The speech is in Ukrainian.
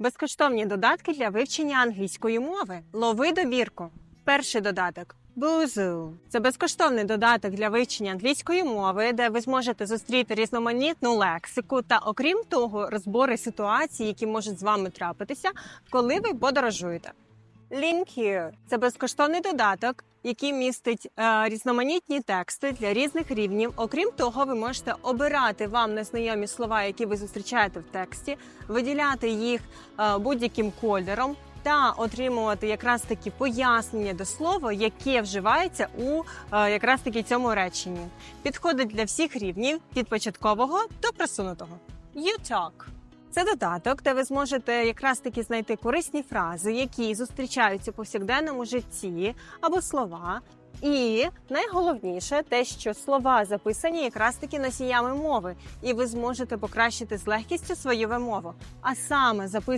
Безкоштовні додатки для вивчення англійської мови. Лови добірку. Перший додаток. Boozoo. Це безкоштовний додаток для вивчення англійської мови, де ви зможете зустріти різноманітну лексику та, окрім того, розбори ситуацій, які можуть з вами трапитися, коли ви подорожуєте. Link – це безкоштовний додаток, який містить е, різноманітні тексти для різних рівнів. Окрім того, ви можете обирати вам незнайомі слова, які ви зустрічаєте в тексті, виділяти їх е, будь-яким кольором та отримувати якраз такі пояснення до слова, яке вживається у е, якраз таки цьому реченні. Підходить для всіх рівнів від початкового до просунутого. You talk. Це додаток, де ви зможете якраз таки знайти корисні фрази, які зустрічаються у повсякденному житті або слова. І найголовніше те, що слова записані якраз таки носіями мови, і ви зможете покращити з легкістю свою вимову. А саме записувати